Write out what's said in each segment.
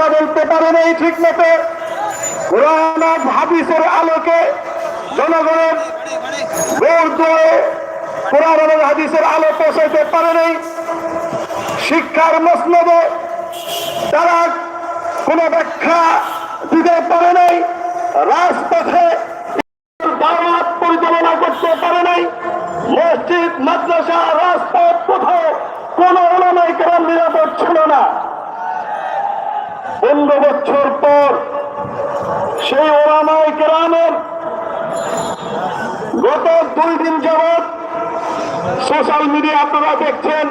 কথা বলতে পারে নাই ঠিক মতো। কোরআন হাদিসের আলোকে জনগণের ভোট দিয়ে কোরআন হাদিসের আলো পৌঁছাইতে পারে নাই। শিক্ষার মসনদে তারা কোনো ব্যাখ্যা দিতে পারে নাই। রাজপথে পরিচালনা করতে পারে নাই। মসজিদ, মাদ্রাসা, রাজপথ কোথাও কোন ওলামাই কেরাম নিরাপদ ছিল না পনেরো বছর পর সেই ওলামাই কেরামের গত দুই দিন যাবৎ সোশ্যাল মিডিয়া আপনারা দেখছেন,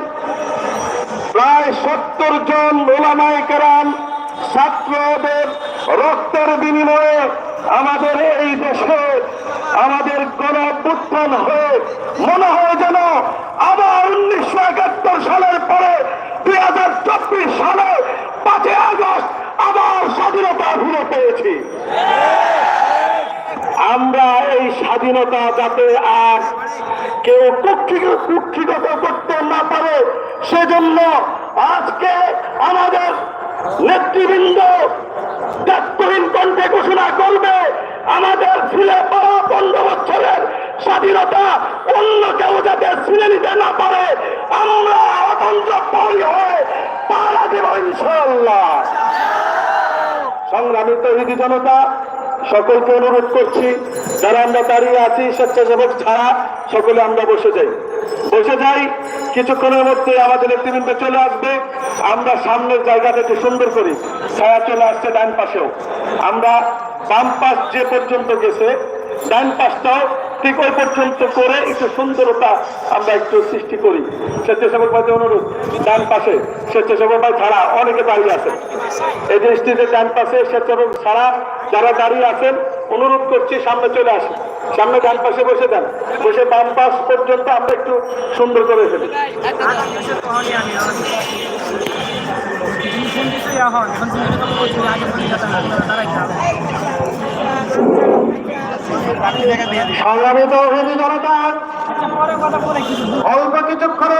প্রায় সত্তর জন ওলামাই কেরাম ছাত্রদের রক্তের বিনিময়ে আমাদের এই দেশে আমাদের গণ হয়ে মনে হয় যেন স্বাধীনতা পেয়েছি আমরা এই স্বাধীনতা যাতে আর কেউ কুক্ষি- কুক্ষিগত করতে না পারে, সেজন্য আজকে আমাদের নেতৃবৃন্দ দায়িত্বহীন কণ্ঠে ঘোষণা করবে, আমাদের ছিলে পড়া পনেরো বছরের স্বাধীনতা অন্য কেউ যাতে ছিনে নিতে না পারে, আমরা অতন্ত্র পরি হয়ে পাড়া দেব ইনশাল্লাহ সংগ্রামী তহিদি জনতা, সকলকে অনুরোধ করছি, যারা আমরা দাঁড়িয়ে আছি স্বেচ্ছাসেবক ছাড়া, সকলে আমরা বসে যাই। বসে যাই, কিছুক্ষণের মধ্যে আমাদের নেতৃবৃন্দ চলে আসবে। আমরা সামনের জায়গাটা একটু সুন্দর করি ছায়া চলে আসছে ডান পাশেও। আমরা বাম পাশ যে পর্যন্ত গেছে, ডান পাশটাও ঠিক ওই পর্যন্ত করে একটু সুন্দরতা আমরা একটু সৃষ্টি করি। স্বেচ্ছাসেবক ভাইদের অনুরোধ, ডান পাশে স্বেচ্ছাসেবক ভাই ছাড়া অনেকে দাঁড়িয়ে আছেন। এই যে স্টেজের ডান পাশে স্বেচ্ছাসেবক ছাড়া যারা দাঁড়িয়ে আছেন, অনুরোধ করছি সামনে চলে আসুন। সামনে ডান পাশে বসে দেন। বসে বাম পাশ পর্যন্ত আমরা একটু সুন্দর করে ফেলি এখন সংগ্রামিত জনতা পরে কথা অল্প কিছুক্ষণের